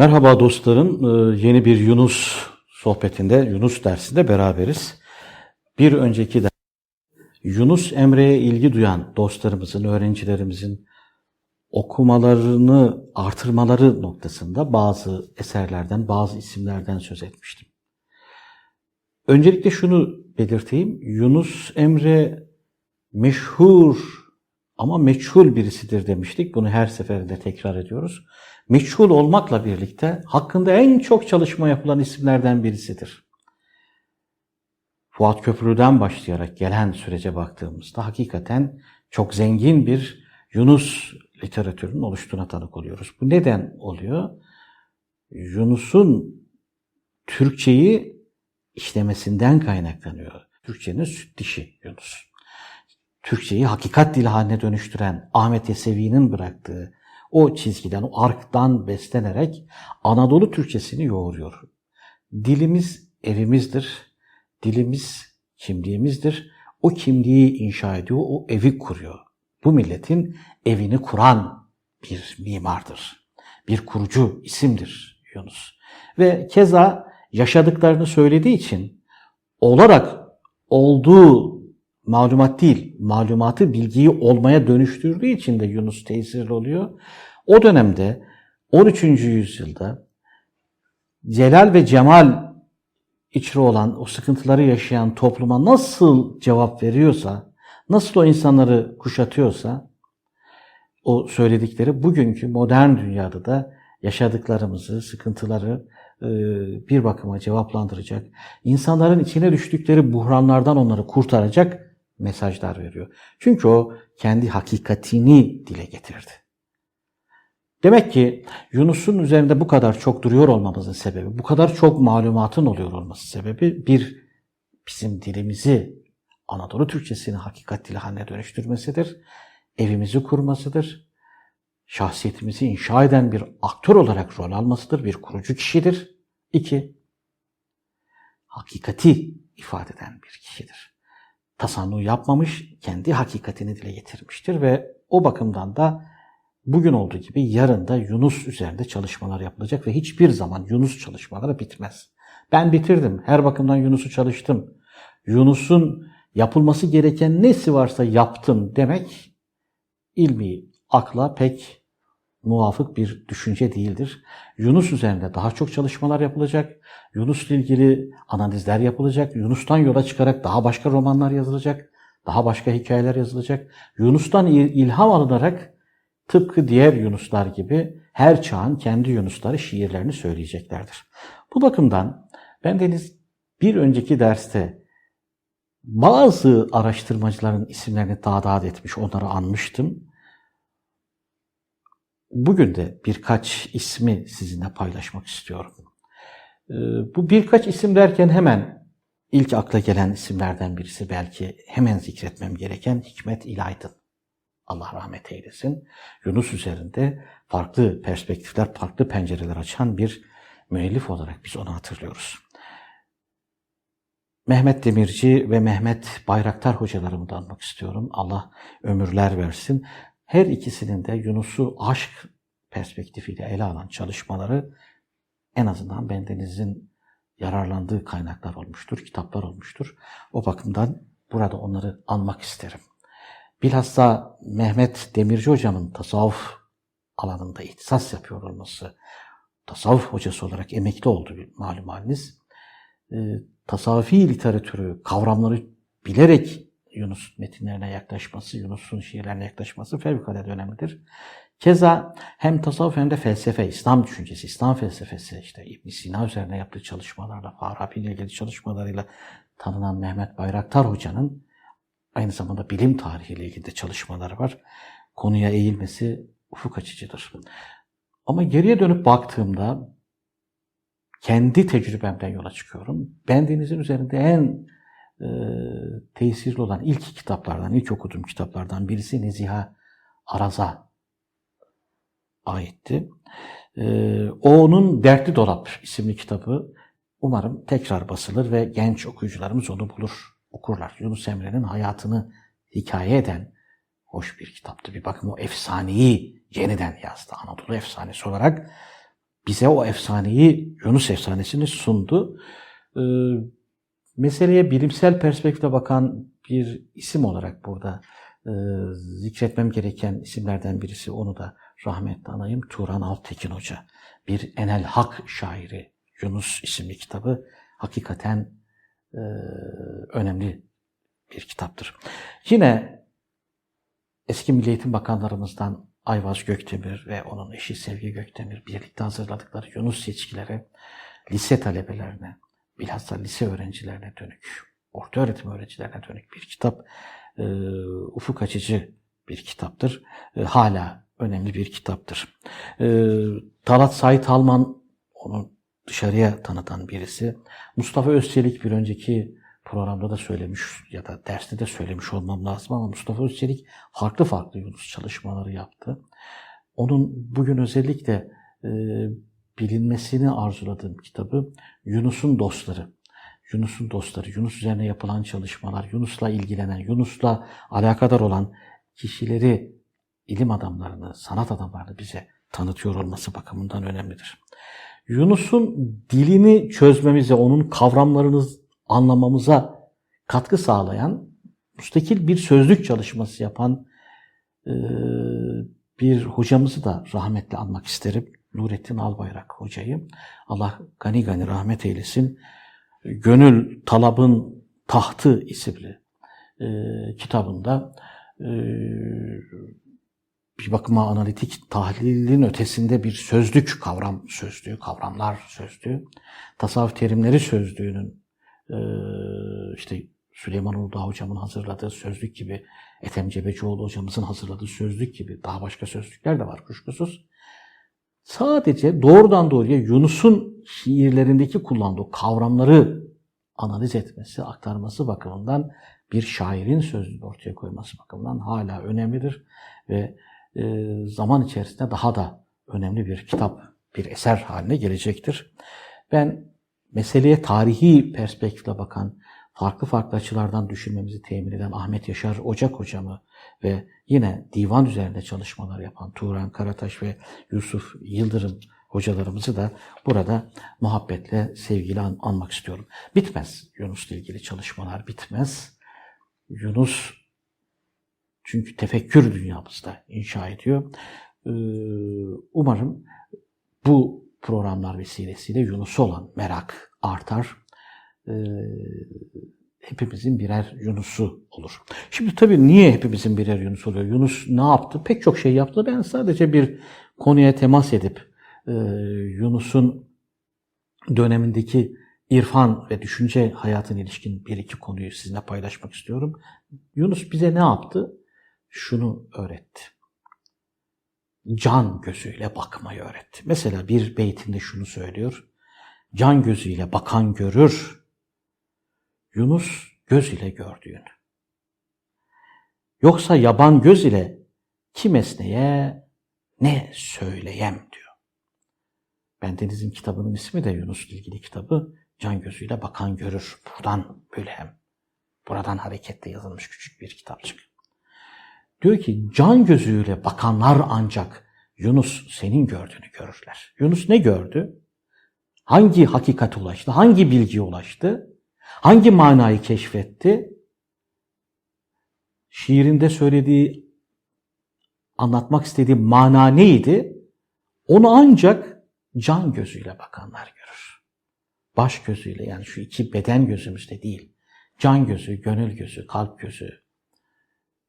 Merhaba dostlarım. Ee, Yeni bir Yunus sohbetinde, Yunus dersinde beraberiz. Bir önceki de Yunus Emre'ye ilgi duyan dostlarımızın, öğrencilerimizin okumalarını artırmaları noktasında bazı eserlerden, bazı isimlerden söz etmiştim. Öncelikle şunu belirteyim. Yunus Emre meşhur ama meçhul birisidir demiştik. Bunu her seferinde tekrar ediyoruz. Meçhul olmakla birlikte hakkında en çok çalışma yapılan isimlerden birisidir. Fuat Köprülü'den başlayarak gelen sürece baktığımızda hakikaten çok zengin bir Yunus literatürünün oluştuğuna tanık oluyoruz. Bu neden oluyor? Yunus'un Türkçeyi işlemesinden kaynaklanıyor. Türkçenin süt dişi Yunus. Türkçeyi hakikat dili haline dönüştüren Ahmet Yesevi'nin bıraktığı o çizgiden, o arktan beslenerek Anadolu Türkçesini yoğuruyor. Dilimiz evimizdir. Dilimiz kimliğimizdir. O kimliği inşa ediyor, o evi kuruyor. Bu milletin evini kuran bir mimardır. Bir kurucu isimdir Yunus. Ve keza yaşadıklarını söylediği için olarak olduğu malumat değil, malumatı bilgiyi olmaya dönüştürdüğü için de Yunus tesirli oluyor. O dönemde 13. yüzyılda Celal ve Cemal içri olan o sıkıntıları yaşayan topluma nasıl cevap veriyorsa, nasıl o insanları kuşatıyorsa, o söyledikleri bugünkü modern dünyada da yaşadıklarımızı, sıkıntıları e, bir bakıma cevaplandıracak, insanların içine düştükleri buhranlardan onları kurtaracak mesajlar veriyor. Çünkü o kendi hakikatini dile getirdi. Demek ki Yunus'un üzerinde bu kadar çok duruyor olmamızın sebebi, bu kadar çok malumatın oluyor olması sebebi bir bizim dilimizi Anadolu Türkçesini hakikat dili haline dönüştürmesidir. Evimizi kurmasıdır. Şahsiyetimizi inşa eden bir aktör olarak rol almasıdır. Bir kurucu kişidir. İki, hakikati ifade eden bir kişidir. Tasannu yapmamış, kendi hakikatini dile getirmiştir ve o bakımdan da bugün olduğu gibi yarın da Yunus üzerinde çalışmalar yapılacak ve hiçbir zaman Yunus çalışmaları bitmez. Ben bitirdim. Her bakımdan Yunus'u çalıştım. Yunus'un yapılması gereken nesi varsa yaptım demek ilmi akla pek muvafık bir düşünce değildir. Yunus üzerinde daha çok çalışmalar yapılacak. Yunus'la ilgili analizler yapılacak. Yunus'tan yola çıkarak daha başka romanlar yazılacak. Daha başka hikayeler yazılacak. Yunus'tan ilham alınarak tıpkı diğer Yunuslar gibi her çağın kendi Yunusları şiirlerini söyleyeceklerdir. Bu bakımdan ben deniz bir önceki derste bazı araştırmacıların isimlerini tadat etmiş, onları anmıştım. Bugün de birkaç ismi sizinle paylaşmak istiyorum. Ee, bu birkaç isim derken hemen ilk akla gelen isimlerden birisi belki hemen zikretmem gereken Hikmet İlaydın. Allah rahmet eylesin. Yunus üzerinde farklı perspektifler, farklı pencereler açan bir müellif olarak biz onu hatırlıyoruz. Mehmet Demirci ve Mehmet Bayraktar hocalarımı da anmak istiyorum. Allah ömürler versin. Her ikisinin de Yunus'u aşk perspektifiyle ele alan çalışmaları en azından bendenizin yararlandığı kaynaklar olmuştur, kitaplar olmuştur. O bakımdan burada onları anmak isterim. Bilhassa Mehmet Demirci hocamın tasavvuf alanında ihtisas yapıyor olması, tasavvuf hocası olarak emekli oldu malum haliniz. E, tasavvufi literatürü, kavramları bilerek Yunus metinlerine yaklaşması, Yunus'un şiirlerine yaklaşması fevkalade önemlidir. Keza hem tasavvuf hem de felsefe, İslam düşüncesi, İslam felsefesi, işte ibn Sina üzerine yaptığı çalışmalarla, Farabi ile ilgili çalışmalarıyla tanınan Mehmet Bayraktar Hoca'nın aynı zamanda bilim tarihiyle ilgili de çalışmaları var. Konuya eğilmesi ufuk açıcıdır. Ama geriye dönüp baktığımda kendi tecrübemden yola çıkıyorum. Bendenizin üzerinde en e, tesirli olan ilk kitaplardan, ilk okuduğum kitaplardan birisi Neziha Araz'a aitti. E, onun Dertli Dolap isimli kitabı umarım tekrar basılır ve genç okuyucularımız onu bulur, okurlar. Yunus Emre'nin hayatını hikaye eden hoş bir kitaptı. Bir bakın o efsaneyi yeniden yazdı. Anadolu efsanesi olarak bize o efsaneyi, Yunus efsanesini sundu. Ee, meseleye bilimsel perspektifte bakan bir isim olarak burada e, zikretmem gereken isimlerden birisi onu da rahmetle anayım. Turan Altekin Hoca. Bir Enel Hak şairi Yunus isimli kitabı hakikaten e, önemli bir kitaptır. Yine eski Milli Eğitim Bakanlarımızdan Ayvaz Gökdemir ve onun eşi Sevgi Gökdemir birlikte hazırladıkları Yunus seçkileri lise talebelerine, bilhassa lise öğrencilerine dönük, orta öğretim öğrencilerine dönük bir kitap. E, ufuk açıcı bir kitaptır. E, hala önemli bir kitaptır. E, Talat Sait Alman onu dışarıya tanıtan birisi. Mustafa Özçelik bir önceki programda da söylemiş ya da derste de söylemiş olmam lazım ama Mustafa Özçelik farklı farklı Yunus çalışmaları yaptı. Onun bugün özellikle e, bilinmesini arzuladığım kitabı Yunus'un Dostları. Yunus'un dostları, Yunus üzerine yapılan çalışmalar, Yunus'la ilgilenen, Yunus'la alakadar olan kişileri, ilim adamlarını, sanat adamlarını bize tanıtıyor olması bakımından önemlidir. Yunus'un dilini çözmemize, onun kavramlarını anlamamıza katkı sağlayan, müstakil bir sözlük çalışması yapan e, bir hocamızı da rahmetle anmak isterim. Nurettin Albayrak hocayı. Allah gani gani rahmet eylesin. Gönül Talab'ın Tahtı isimli e, kitabında e, bir bakıma analitik tahlilin ötesinde bir sözlük, kavram sözlüğü, kavramlar sözlüğü, tasavvuf terimleri sözlüğünün e, işte Süleyman Uludağ hocamın hazırladığı sözlük gibi, Ethem Cebecioğlu hocamızın hazırladığı sözlük gibi daha başka sözlükler de var kuşkusuz. Sadece doğrudan doğruya Yunus'un şiirlerindeki kullandığı kavramları analiz etmesi, aktarması bakımından bir şairin sözünü ortaya koyması bakımından hala önemlidir ve e, zaman içerisinde daha da önemli bir kitap, bir eser haline gelecektir. Ben meseleye tarihi perspektifle bakan, farklı farklı açılardan düşünmemizi temin eden Ahmet Yaşar Ocak hocamı ve yine divan üzerinde çalışmalar yapan Turan Karataş ve Yusuf Yıldırım hocalarımızı da burada muhabbetle, sevgiyle an- anmak istiyorum. Bitmez Yunus'la ilgili çalışmalar, bitmez. Yunus çünkü tefekkür dünyamızda inşa ediyor. Ee, Umarım bu programlar vesilesiyle Yunus'a olan merak artar. Hepimizin birer Yunus'u olur. Şimdi tabii niye hepimizin birer Yunus oluyor? Yunus ne yaptı? Pek çok şey yaptı. Ben sadece bir konuya temas edip Yunus'un dönemindeki irfan ve düşünce hayatına ilişkin bir iki konuyu sizinle paylaşmak istiyorum. Yunus bize ne yaptı? Şunu öğretti. Can gözüyle bakmayı öğretti. Mesela bir beytinde şunu söylüyor. Can gözüyle bakan görür. Yunus göz ile gördüğünü. Yoksa yaban göz ile kim esneye ne söyleyem diyor. Bendeniz'in kitabının ismi de Yunus'la ilgili kitabı. Can gözüyle bakan görür. Buradan bölhem. Buradan hareketle yazılmış küçük bir kitapçık. Diyor ki can gözüyle bakanlar ancak Yunus senin gördüğünü görürler. Yunus ne gördü? Hangi hakikate ulaştı? Hangi bilgiye ulaştı? Hangi manayı keşfetti? Şiirinde söylediği, anlatmak istediği mana neydi? Onu ancak can gözüyle bakanlar görür. Baş gözüyle yani şu iki beden gözümüzde değil. Can gözü, gönül gözü, kalp gözü.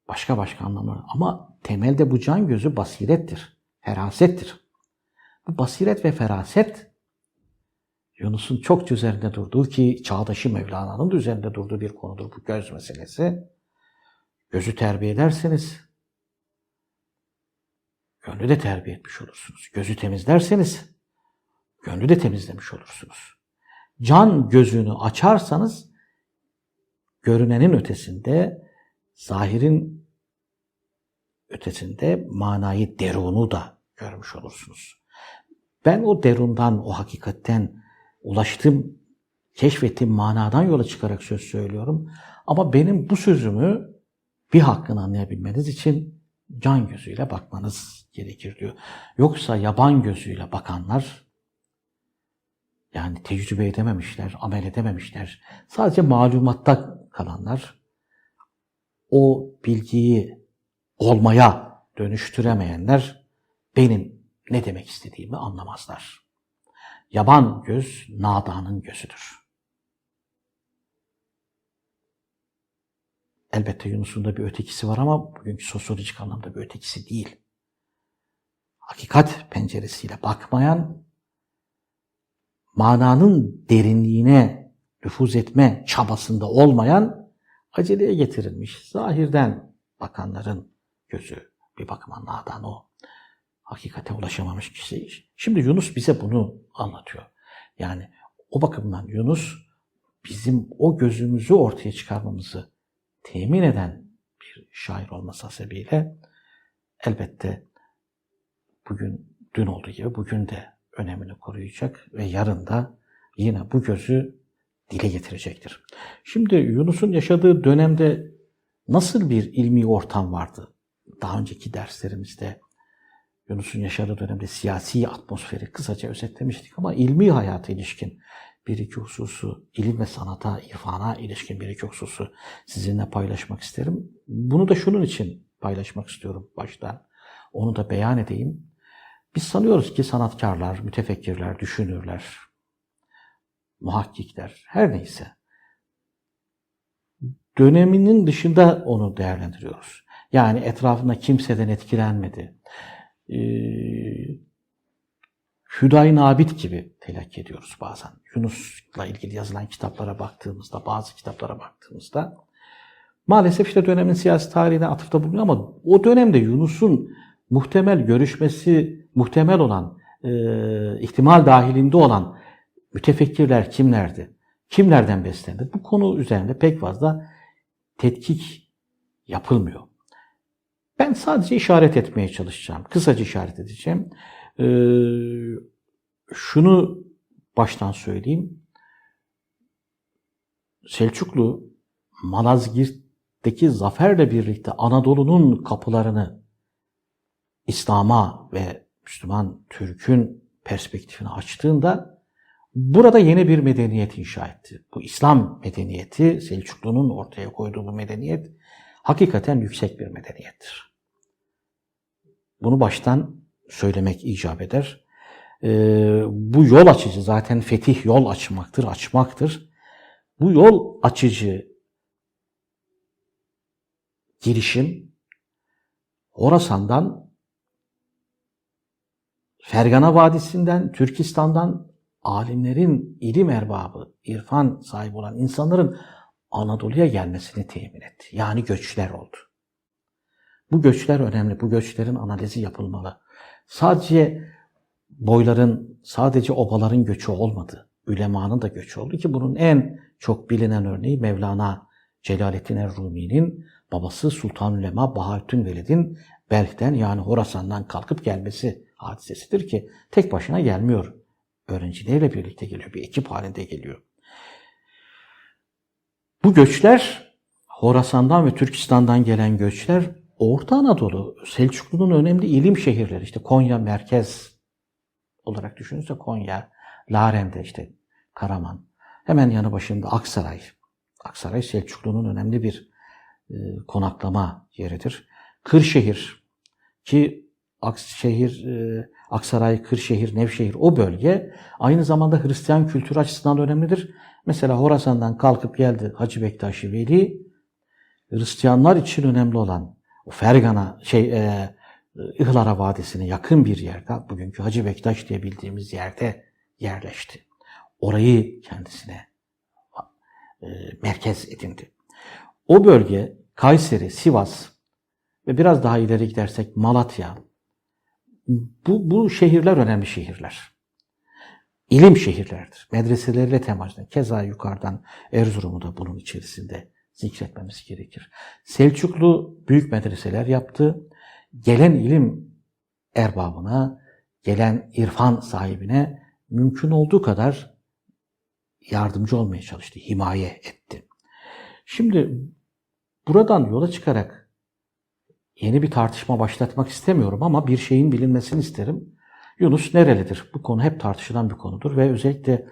Başka başka anlamlar. Ama temelde bu can gözü basirettir. Ferasettir. Bu basiret ve feraset Yunus'un çok üzerinde durduğu ki çağdaşı Mevlana'nın da üzerinde durduğu bir konudur bu göz meselesi. Gözü terbiye ederseniz gönlü de terbiye etmiş olursunuz. Gözü temizlerseniz gönlü de temizlemiş olursunuz. Can gözünü açarsanız görünenin ötesinde, zahirin ötesinde manayı derunu da görmüş olursunuz. Ben o derundan, o hakikatten ulaştığım, keşfettiğim manadan yola çıkarak söz söylüyorum. Ama benim bu sözümü bir hakkını anlayabilmeniz için can gözüyle bakmanız gerekir diyor. Yoksa yaban gözüyle bakanlar Yani tecrübe edememişler, amel edememişler. Sadece malumatta kalanlar o bilgiyi olmaya dönüştüremeyenler benim ne demek istediğimi anlamazlar. Yaban göz nadanın gözüdür. Elbette Yunus'un da bir ötekisi var ama bugünkü sosyolojik anlamda bir ötekisi değil. Hakikat penceresiyle bakmayan, mananın derinliğine nüfuz etme çabasında olmayan, aceleye getirilmiş, zahirden bakanların gözü bir bakıma nadan o. Hakikate ulaşamamış kişi. Şimdi Yunus bize bunu anlatıyor. Yani o bakımdan Yunus bizim o gözümüzü ortaya çıkarmamızı temin eden bir şair olması hasebiyle elbette bugün dün olduğu gibi bugün de önemini koruyacak ve yarın da yine bu gözü dile getirecektir. Şimdi Yunus'un yaşadığı dönemde nasıl bir ilmi ortam vardı? Daha önceki derslerimizde Yunus'un yaşadığı dönemde siyasi atmosferi kısaca özetlemiştik ama ilmi hayata ilişkin bir iki hususu, ilim ve sanata, irfana ilişkin bir iki hususu sizinle paylaşmak isterim. Bunu da şunun için paylaşmak istiyorum baştan. Onu da beyan edeyim. Biz sanıyoruz ki sanatkarlar, mütefekkirler, düşünürler, muhakkikler, her neyse döneminin dışında onu değerlendiriyoruz. Yani etrafında kimseden etkilenmedi. Ee, Hüdayi Nabit gibi telakki ediyoruz bazen. Yunus'la ilgili yazılan kitaplara baktığımızda, bazı kitaplara baktığımızda maalesef işte dönemin siyasi tarihine atıfta bulunuyor ama o dönemde Yunus'un muhtemel görüşmesi, muhtemel olan, e, ihtimal dahilinde olan mütefekkirler kimlerdi? Kimlerden beslendi? Bu konu üzerinde pek fazla tetkik yapılmıyor. Ben sadece işaret etmeye çalışacağım. Kısaca işaret edeceğim. Ee, şunu baştan söyleyeyim. Selçuklu Malazgirt'teki zaferle birlikte Anadolu'nun kapılarını İslam'a ve Müslüman Türk'ün perspektifini açtığında burada yeni bir medeniyet inşa etti. Bu İslam medeniyeti, Selçuklu'nun ortaya koyduğu bu medeniyet hakikaten yüksek bir medeniyettir. Bunu baştan söylemek icap eder. Ee, bu yol açıcı zaten fetih yol açmaktır, açmaktır. Bu yol açıcı girişim Horasan'dan, Fergana Vadisi'nden, Türkistan'dan alimlerin, ilim erbabı, irfan sahibi olan insanların Anadolu'ya gelmesini temin etti. Yani göçler oldu. Bu göçler önemli. Bu göçlerin analizi yapılmalı. Sadece boyların, sadece obaların göçü olmadı. Ülemanın da göçü oldu ki bunun en çok bilinen örneği Mevlana Celaleddin Rumi'nin babası Sultan Ulema Bahattin Velid'in Belh'ten yani Horasan'dan kalkıp gelmesi hadisesidir ki tek başına gelmiyor. Öğrencileriyle birlikte geliyor. Bir ekip halinde geliyor. Bu göçler Horasan'dan ve Türkistan'dan gelen göçler Orta Anadolu, Selçuklu'nun önemli ilim şehirleri işte Konya merkez olarak düşünürse Konya, Larem'de işte Karaman, hemen yanı başında Aksaray. Aksaray Selçuklu'nun önemli bir e, konaklama yeridir. Kırşehir ki Akşehir, e, Aksaray, Kırşehir, Nevşehir o bölge aynı zamanda Hristiyan kültürü açısından önemlidir. Mesela Horasan'dan kalkıp geldi Hacı Bektaşi Veli, Hristiyanlar için önemli olan o Fergana, şey, e, İhlara Vadisi'ne yakın bir yerde, bugünkü Hacı Bektaş diye bildiğimiz yerde yerleşti. Orayı kendisine e, merkez edindi. O bölge Kayseri, Sivas ve biraz daha ileri gidersek Malatya, bu, bu şehirler önemli şehirler. İlim şehirlerdir. Medreseleriyle temaslı. Keza yukarıdan Erzurum'u da bunun içerisinde zikretmemiz gerekir. Selçuklu büyük medreseler yaptı. Gelen ilim erbabına, gelen irfan sahibine mümkün olduğu kadar yardımcı olmaya çalıştı, himaye etti. Şimdi buradan yola çıkarak yeni bir tartışma başlatmak istemiyorum ama bir şeyin bilinmesini isterim. Yunus nerelidir? Bu konu hep tartışılan bir konudur ve özellikle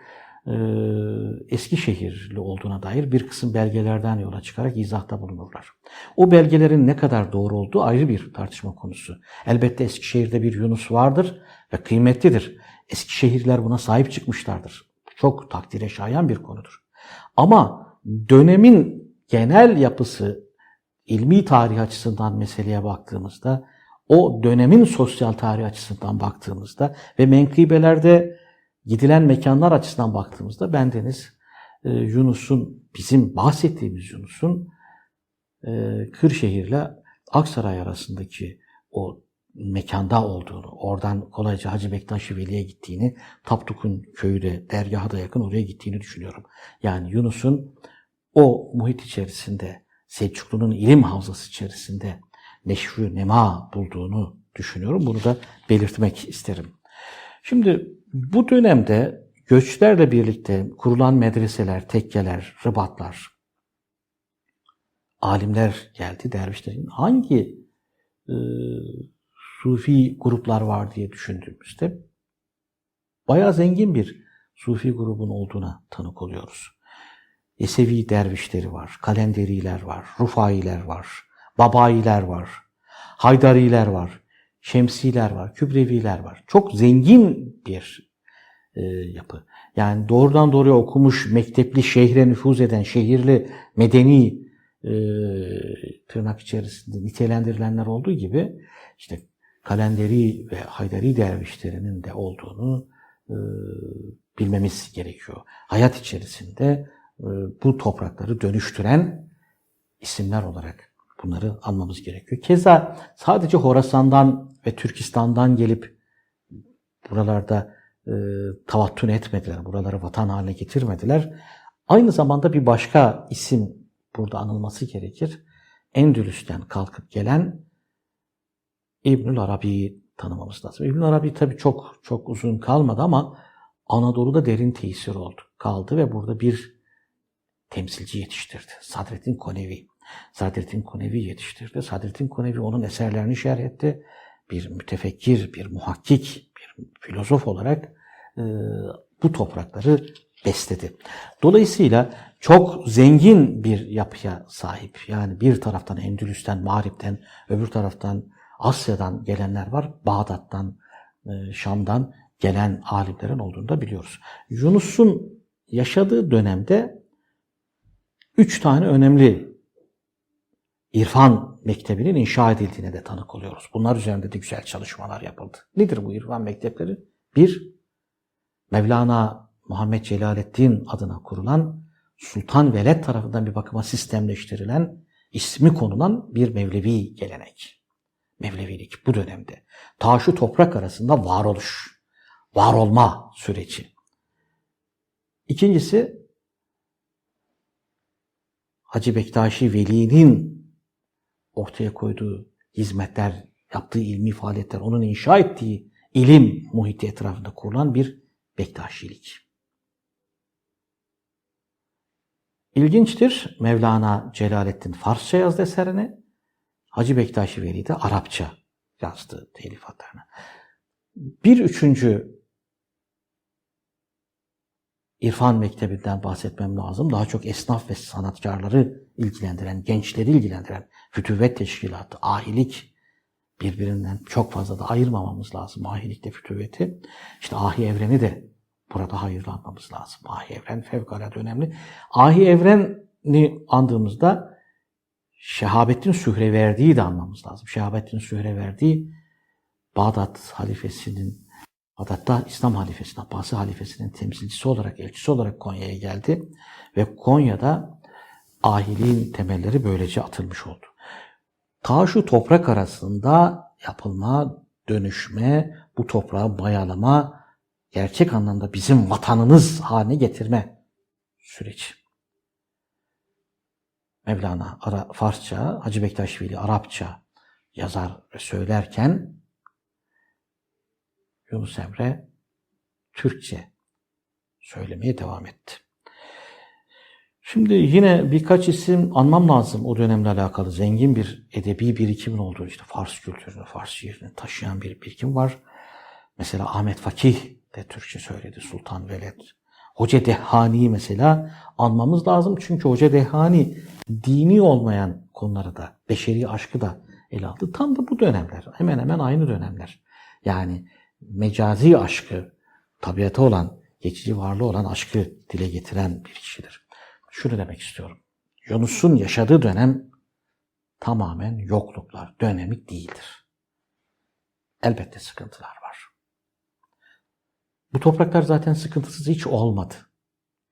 Eskişehirli olduğuna dair bir kısım belgelerden yola çıkarak izahta bulunurlar. O belgelerin ne kadar doğru olduğu ayrı bir tartışma konusu. Elbette Eskişehir'de bir Yunus vardır ve kıymetlidir. Eskişehirliler buna sahip çıkmışlardır. Çok takdire şayan bir konudur. Ama dönemin genel yapısı ilmi tarih açısından meseleye baktığımızda o dönemin sosyal tarih açısından baktığımızda ve menkıbelerde gidilen mekanlar açısından baktığımızda bendeniz e, Yunus'un bizim bahsettiğimiz Yunus'un e, Kırşehir'le Aksaray arasındaki o mekanda olduğunu, oradan kolayca Hacı Bektaş Veli'ye gittiğini, Tapduk'un köyü de dergaha da yakın oraya gittiğini düşünüyorum. Yani Yunus'un o muhit içerisinde, Selçuklu'nun ilim havzası içerisinde neşvü nema bulduğunu düşünüyorum. Bunu da belirtmek isterim. Şimdi bu dönemde göçlerle birlikte kurulan medreseler, tekkeler, rıbatlar, alimler geldi, dervişlerin hangi e, sufi gruplar var diye düşündüğümüzde bayağı zengin bir sufi grubun olduğuna tanık oluyoruz. Yesevi dervişleri var, kalenderiler var, rufailer var, babailer var, haydariler var, şemsiler var, kübreviler var. Çok zengin bir e, yapı. Yani doğrudan doğruya okumuş, mektepli, şehre nüfuz eden, şehirli, medeni e, tırnak içerisinde nitelendirilenler olduğu gibi işte kalenderi ve haydari dervişlerinin de olduğunu e, bilmemiz gerekiyor. Hayat içerisinde e, bu toprakları dönüştüren isimler olarak bunları anmamız gerekiyor. Keza sadece Horasan'dan ve Türkistan'dan gelip buralarda e, tavattun etmediler, buraları vatan haline getirmediler. Aynı zamanda bir başka isim burada anılması gerekir. Endülüs'ten kalkıp gelen İbnül Arabi'yi tanımamız lazım. İbnül Arabi tabii çok çok uzun kalmadı ama Anadolu'da derin tesir oldu. Kaldı ve burada bir temsilci yetiştirdi. Sadrettin Konevi. Sadrettin Konevi yetiştirdi. Sadrettin Konevi onun eserlerini şerh etti. Bir mütefekkir, bir muhakkik, bir filozof olarak e, bu toprakları besledi. Dolayısıyla çok zengin bir yapıya sahip. Yani bir taraftan Endülüs'ten, Mağrip'ten, öbür taraftan Asya'dan gelenler var. Bağdat'tan, e, Şam'dan gelen alimlerin olduğunu da biliyoruz. Yunus'un yaşadığı dönemde üç tane önemli irfan mektebinin inşa edildiğine de tanık oluyoruz. Bunlar üzerinde de güzel çalışmalar yapıldı. Nedir bu irfan mektepleri? Bir, Mevlana Muhammed Celaleddin adına kurulan Sultan Veled tarafından bir bakıma sistemleştirilen ismi konulan bir Mevlevi gelenek. Mevlevilik bu dönemde. Ta şu toprak arasında varoluş, var olma süreci. İkincisi Hacı Bektaşi Veli'nin ortaya koyduğu hizmetler, yaptığı ilmi faaliyetler, onun inşa ettiği ilim muhiti etrafında kurulan bir Bektaşilik. İlginçtir. Mevlana Celaleddin Farsça yazdı eserini. Hacı Bektaşi Veli de Arapça yazdı telifatlarını. Bir üçüncü İrfan Mektebi'nden bahsetmem lazım. Daha çok esnaf ve sanatkarları ilgilendiren, gençleri ilgilendiren fütüvvet teşkilatı, ahilik birbirinden çok fazla da ayırmamamız lazım ahilikte fütüvveti. İşte ahi evreni de burada hayırlanmamız lazım. Ahi evren fevkalade önemli. Ahi evreni andığımızda Şehabettin Sühreverdi'yi de anmamız lazım. Şehabettin Sühreverdi Bağdat halifesinin Bağdat'ta İslam halifesinin, Abbasi halifesinin temsilcisi olarak, elçisi olarak Konya'ya geldi ve Konya'da ahiliğin temelleri böylece atılmış oldu. Ta şu toprak arasında yapılma, dönüşme, bu toprağı bayalama, gerçek anlamda bizim vatanımız haline getirme süreci. Mevlana Ara, Farsça, Hacı Bektaş Veli Arapça yazar ve söylerken Yunus Emre Türkçe söylemeye devam etti. Şimdi yine birkaç isim anmam lazım o dönemle alakalı. Zengin bir edebi birikimin olduğu işte Fars kültürünü, Fars şiirini taşıyan bir birikim var. Mesela Ahmet Fakih de Türkçe söyledi Sultan Veled. Hoca Dehhani'yi mesela anmamız lazım. Çünkü Hoca Dehhani dini olmayan konuları da, beşeri aşkı da ele aldı. Tam da bu dönemler. Hemen hemen aynı dönemler. Yani mecazi aşkı, tabiata olan, geçici varlığı olan aşkı dile getiren bir kişidir. Şunu demek istiyorum. Yunus'un yaşadığı dönem tamamen yokluklar dönemi değildir. Elbette sıkıntılar var. Bu topraklar zaten sıkıntısız hiç olmadı.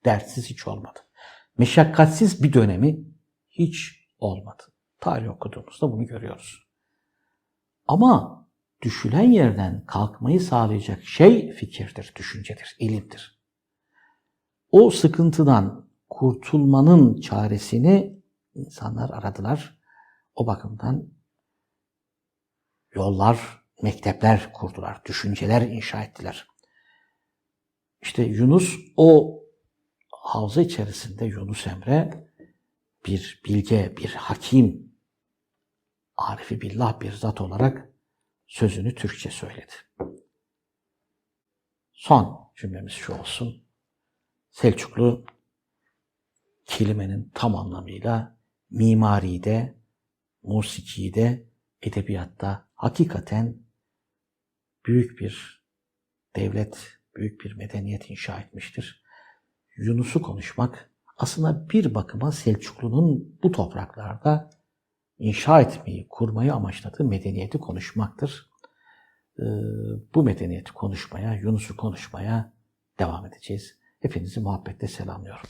Dertsiz hiç olmadı. Meşakkatsiz bir dönemi hiç olmadı. Tarih okuduğumuzda bunu görüyoruz. Ama düşülen yerden kalkmayı sağlayacak şey fikirdir, düşüncedir, ilimdir. O sıkıntıdan kurtulmanın çaresini insanlar aradılar. O bakımdan yollar, mektepler kurdular, düşünceler inşa ettiler. İşte Yunus o havza içerisinde Yunus Emre bir bilge, bir hakim, arifi billah bir zat olarak sözünü Türkçe söyledi. Son cümlemiz şu olsun. Selçuklu kelimenin tam anlamıyla mimaride, musikide, edebiyatta hakikaten büyük bir devlet, büyük bir medeniyet inşa etmiştir. Yunus'u konuşmak aslında bir bakıma Selçuklu'nun bu topraklarda inşa etmeyi, kurmayı amaçladığı medeniyeti konuşmaktır. Ee, Bu medeniyeti konuşmaya, Yunus'u konuşmaya devam edeceğiz. Hepinizi muhabbetle selamlıyorum.